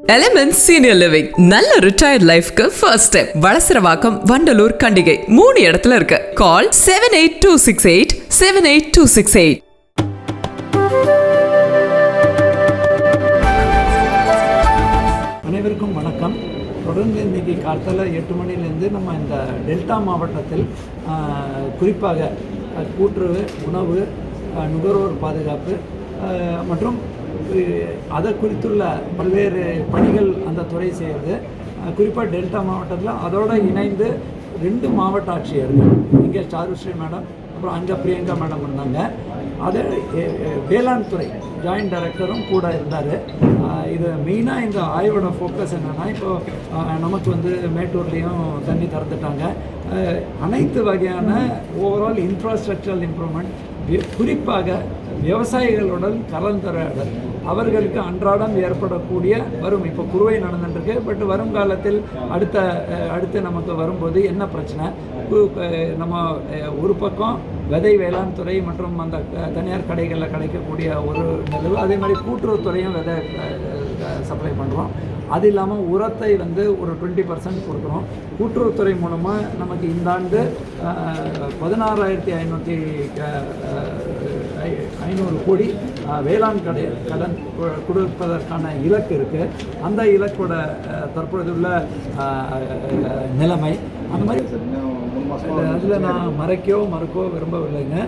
Element senior living நல்ல retired லைஃப்க்கு first step Valasaravakkam Vandalur Kandigai. மூணு இடத்துல இருக்கு. Call seven eight two six eight seven eight two six eight அனைவருக்கும் வணக்கம். தொடர்ந்து இன்றைக்கி காலத்தில் எட்டு மணிலேருந்து நம்ம இந்த டெல்டா மாவட்டத்தில் குறிப்பாக கூட்டுறவு உணவு நுகர்வோர் பாதுகாப்பு மற்றும் அதை குறித்துள்ள பல்வேறு பணிகள் அந்த துறை செய்கிறது குறிப்பாக டெல்டா மாவட்டத்தில் அதோடு இணைந்து ரெண்டு மாவட்ட ஆட்சியர்கள் இங்கே சாருஸ்ரீ மேடம் அப்புறம் அங்கே பிரியங்கா மேடம் இருந்தாங்க. அது வேளாண் துறை ஜாயின்ட் டைரக்டரும் கூட இருந்தார். இது மெயினாக இந்த ஆய்வோட ஃபோக்கஸ் என்னென்னா இப்போது நமக்கு வந்து மேட்டூர்லேயும் தண்ணி திறந்துட்டாங்க. அனைத்து வகையான ஓவரால் இன்ஃப்ராஸ்ட்ரக்சரல் இம்ப்ரூவ்மெண்ட் குறிப்பாக விவசாயிகளுடன் கலந்துரையாடல் அவர்களுக்கு அன்றாடம் ஏற்படக்கூடிய வரும் இப்போ குறுவை நடந்துட்டுருக்கு பட் வரும் காலத்தில் அடுத்த அடுத்து நமக்கு வரும்போது என்ன பிரச்சனை? கு- நம்ம ஒரு பக்கம் விதை வேளாண் துறை மற்றும் அந்த தனியார் கடைகளில் கிடைக்கக்கூடிய ஒரு நிலவு அதே மாதிரி கூட்டுறவுத்துறையும் விதை சப்ளை பண்ணுறோம் அது இல்லாமல் உரத்தை வந்து ஒரு டுவெண்ட்டி பர்சன்ட் கொடுக்குறோம். கூட்டுறவுத்துறை மூலமாக நமக்கு இந்த ஆண்டு பதினாறாயிரத்தி ஐநூற்றி ஐநூறு கோடி வேளாண் கடை கடன் கொ- கொடுப்பதற்கான இலக்கு இருக்குது அந்த இலக்கோட தற்பொழுது தற்பொழுதுள்ள நிலைமை அந்த மாதிரி அதில் நான் மறைக்கோ மறுக்கோ விரும்பவில்லைங்க.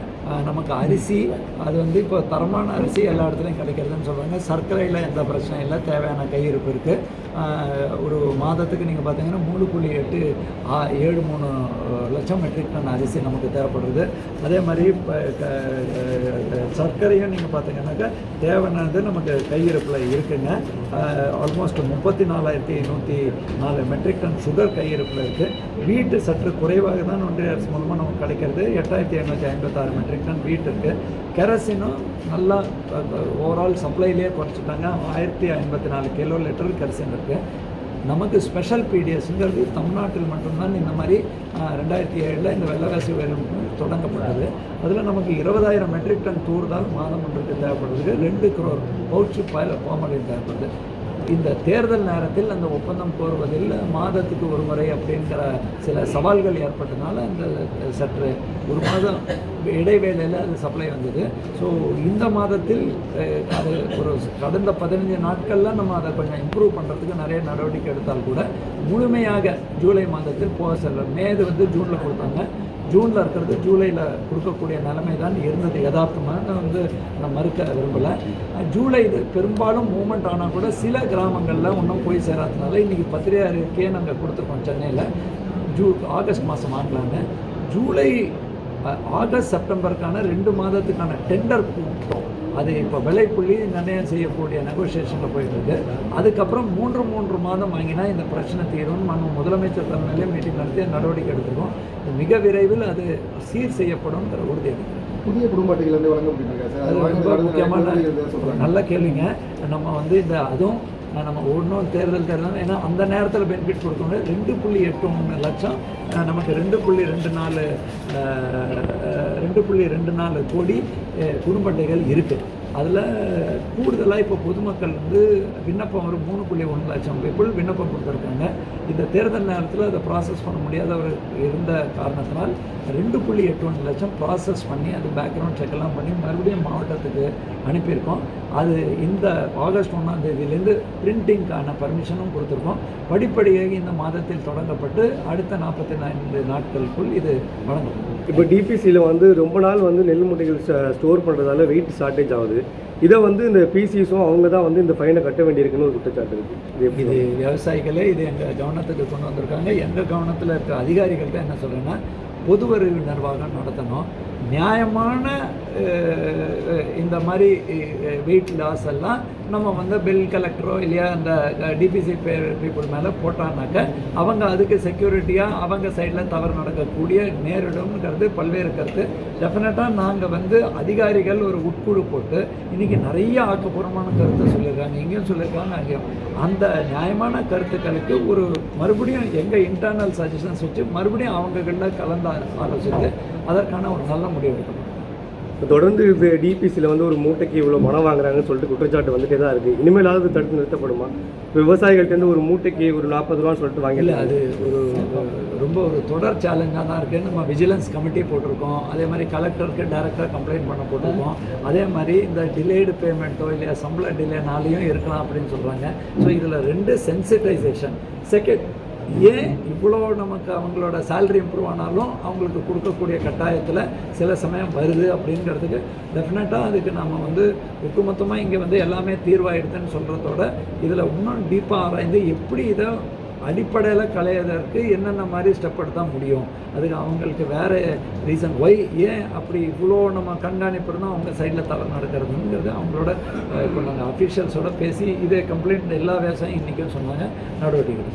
நமக்கு அரிசி அது வந்து இப்போ தரமான அரிசி எல்லா இடத்துலையும் கிடைக்கிறதுன்னு சொல்கிறாங்க சர்க்கரையில் எந்த பிரச்சனையும் இல்லை. தேவையான கையிருப்பு இருக்குது ஒரு மாதத்துக்கு நீங்கள் பார்த்தீங்கன்னா மூணு புள்ளி எட்டு ஆ- ஏழு மூணு லட்சம் மெட்ரிக் டன் அரிசி நமக்கு தேவைப்படுறது அதே மாதிரி இப்போ சர்க்கரையும் நீங்கள் பார்த்தீங்கன்னாக்கா தேவையானது நமக்கு கையிருப்பில் இருக்குங்க. ஆல்மோஸ்ட் முப்பத்தி நாலாயிரத்தி நூற்றி நாலு மெட்ரிக் டன் சுகர் கையிருப்பில் இருக்குது வீட்டு சற்று குறைவாக தான் ஒன்றிய அரசு மூலமாக நமக்கு கிடைக்கிறது. எட்டாயிரத்தி ஐநூற்றி ஐம்பத்தாறு மெட்ரிக் டன் வீட் இருக்குது கெரசினும் நல்லா ஓவரால் சப்ளைலேயே குறைச்சிட்டாங்க. ஆயிரத்தி ஐம்பத்தி நாலு கிலோ லிட்டர் கெரசின் இருக்குது நமக்கு ஸ்பெஷல் பிடிஎஸ்ங்கிறது தமிழ்நாட்டில் மட்டும்தான் இந்த மாதிரி ரெண்டாயிரத்தி ஏழில் இந்த வெள்ளவாசி உயரம் தொடங்கப்பட்டது. அதில் நமக்கு இருபதாயிரம் மெட்ரிக் டன் தூர் தான் மாதம் ஒன்றுக்கு தேவைப்படுது. ரெண்டு குரோர் பவுச்சு பயில பாமலின் தேவைப்படுது. இந்த தேர்தல் நேரத்தில் அந்த ஒப்பந்தம் கோருவதில் மாதத்துக்கு ஒரு முறை அப்படிங்கிற சில சவால்கள் ஏற்பட்டனால இந்த சற்று ஒரு மாதம் இடைவேளையில் அது சப்ளை வந்தது. ஸோ இந்த மாதத்தில் அது ஒரு கடந்த பதினஞ்சு நாட்களில் நம்ம அதை கொஞ்சம் இம்ப்ரூவ் பண்ணுறதுக்கு நிறைய நடவடிக்கை எடுத்தால் கூட முழுமையாக ஜூலை மாதத்தில் போக செல்ல மேது வந்து ஜூனில் கொடுத்தாங்க. ஜூனில் இருக்கிறது ஜூலையில் கொடுக்கக்கூடிய நிலைமை தான் இருந்தது. யதார்த்தமாக நான் வந்து நான் மறுக்க விரும்பலை. ஜூலை இது பெரும்பாலும் மூமெண்ட் ஆனால் கூட சில கிராமங்களில் ஒன்றும் போய் சேராதனால இன்றைக்கி பத்திரிகை அறிக்கையே நாங்கள் கொடுத்துருக்கோம் சென்னையில். ஜூ ஆகஸ்ட் மாதம் வாங்கலான்னு. ஜூலை ஆகஸ்ட் செப்டம்பருக்கான ரெண்டு மாதத்துக்கான டெண்டர் கூப்பிட்டோம் அது இப்போ விலைப்புள்ளி நிர்ணயம் செய்யக்கூடிய நெகோசியேஷனில் போயிட்டு இருக்கு அதுக்கப்புறம் மூன்று மூன்று மாதம் வாங்கினா இந்த பிரச்சனை தீரும் நம்ம முதலமைச்சர் தலைமையிலே மீட்டிங் நடத்தி நடவடிக்கை எடுத்துருக்கோம். மிக விரைவில் அது சீர் செய்யப்படும்ங்கிற உறுதி புதிய குடும்ப அட்டைகள் வழங்க சார். அது முக்கியமான சொல்கிறாங்க நல்ல கேள்விங்க. நம்ம வந்து இந்த அதுவும் நம்ம ஒன்றும் தேர்தல் தேர்தல். ஏன்னா அந்த நேரத்தில் பெனிஃபிட் கொடுக்கணும் ரெண்டு புள்ளி எட்டு மூணு லட்சம். நமக்கு ரெண்டு புள்ளி ரெண்டு நாலு ரெண்டு புள்ளி ரெண்டு நாலு கோடி குறும்பட்டைகள் இருக்குது அதில் கூடுதலாக இப்போ பொதுமக்கள் வந்து விண்ணப்பம் ஒரு மூணு புள்ளி ஒன்று லட்சம் பீப்புள் விண்ணப்பம் கொடுத்துருக்காங்க. இந்த தேர்தல் நேரத்தில் அதை ப்ராசஸ் பண்ண முடியாதவர் இருந்த காரணத்தினால் ரெண்டு புள்ளி எட்டு ஒன்று லட்சம் ப்ராசஸ் பண்ணி அது பேக்ரவுண்ட் செக் எல்லாம் பண்ணி மறுபடியும் மாவட்டத்துக்கு அனுப்பியிருக்கோம். அது இந்த ஆகஸ்ட் ஒன்றாம் தேதியிலேருந்து பிரிண்டிங்க்கான பர்மிஷனும் கொடுத்துருக்கோம். படிப்படியாக இந்த மாதத்தில் தொடங்கப்பட்டு அடுத்த நாற்பத்தி நான்கு நாட்களுக்குள் இது வழங்கப்படும். இப்போ டிபிசியில் வந்து ரொம்ப நாள் வந்து நெல் மூட்டைகள் ஸ்டோர் பண்ணுறதால வெயிட் ஷார்ட்டேஜ் ஆகுது. இதை வந்து இந்த பிசிஸும் அவங்க தான் வந்து இந்த ஃபைனை கட்ட வேண்டியிருக்குன்னு ஒரு குற்றச்சாட்டு இருக்குது இது விவசாயிகளே இது எங்கள் கவனத்துக்கு கொண்டு வந்திருக்காங்க? எங்கள் கவனத்தில் இருக்க அதிகாரிகள்ட்ட என்ன சொல்கிறேன்னா பொது நிர்வாகம் நடத்தணும். நியாயமான இந்த மாதிரி வெயிட் லாஸ் எல்லாம் நம்ம வந்து பில் கலெக்டரோ இல்லையா அந்த டிபிசி பீப்புள் மேலே போட்டான்னாக்க அவங்க அதுக்கு செக்யூரிட்டியாக அவங்க சைடில் தவறு நடக்கக்கூடிய நேரிடும்ங்கிறது பல்வேறு கருத்து. டெஃபினட்டாக நாங்கள் வந்து அதிகாரிகள் ஒரு உட்குழு போட்டு இன்றைக்கி நிறைய ஆக்கப்பூர்வமான கருத்தை சொல்லியிருக்காங்க இங்கேயும் சொல்லியிருக்காங்க அங்கேயும். அந்த நியாயமான கருத்துக்களுக்கு ஒரு மறுபடியும் எங்கள் இன்டர்னல் சஜஷன்ஸ் வச்சு மறுபடியும் அவங்ககளில் கலந்து ஆலோசித்து அதற்கான ஒரு நல்ல முடிவு எடுக்கணும். தொடர்ந்து இது டிபிசியில் வந்து ஒரு மூட்டைக்கு இவ்வளோ பணம் வாங்குறாங்கன்னு சொல்லிட்டு குற்றச்சாட்டு வந்துட்டே தான் இருக்குது இனிமேலாவது தடுத்து நிறுத்தப்படுமா? இப்போ விவசாயிகள்ட்டேருந்து ஒரு மூட்டைக்கு ஒரு நாற்பது ரூபான்னு சொல்லிட்டு இல்லை வாங்கிடல அது ஒரு ரொம்ப ஒரு தொடர் சேலஞ்சாக தான் இருக்குது நம்ம விஜிலன்ஸ் கமிட்டி போட்டிருக்கோம். அதே மாதிரி கலெக்டருக்கு டைரெக்டாக கம்ப்ளைண்ட் பண்ண போட்டிருக்கோம். அதே மாதிரி இந்த டிலேடு பேமெண்ட்டோ இல்லையா சம்பள டிலேனாலையும் இருக்கலாம் அப்படின்னு சொல்கிறாங்க ஸோ இதில் ரெண்டு சென்சிட்டைசேஷன் செகண்ட் ஏன் இவ்வளோ நமக்கு அவங்களோட சேலரி இம்ப்ரூவ் ஆனாலும் அவங்களுக்கு கொடுக்கக்கூடிய கட்டாயத்தில் சில சமயம் வருது அப்படிங்கிறதுக்கு டெஃபினட்டாக அதுக்கு நம்ம வந்து ஒட்டுமொத்தமாக இங்கே வந்து எல்லாமே தீர்வாயிடுதுன்னு சொல்கிறதோட இதில் இன்னும் டீப்பாக ஆராய்ந்து எப்படி இதை அடிப்படையில் கலையதற்கு என்னென்ன மாதிரி ஸ்டெப் எடுத்தால் முடியும்? அதுக்கு அவங்களுக்கு வேறு ரீசன் ஒய் ஏன் அப்படி இவ்வளோ நம்ம கண்காணிப்பு அவங்க சைடில் தலை நடக்கிறதுங்கிறது அவங்களோட இப்போ நாங்கள் அஃபீஷியல்ஸோட பேசி இதே கம்ப்ளைண்ட் எல்லா விவசாயம் இன்றைக்கும் சொன்னாங்க. நடவடிக்கை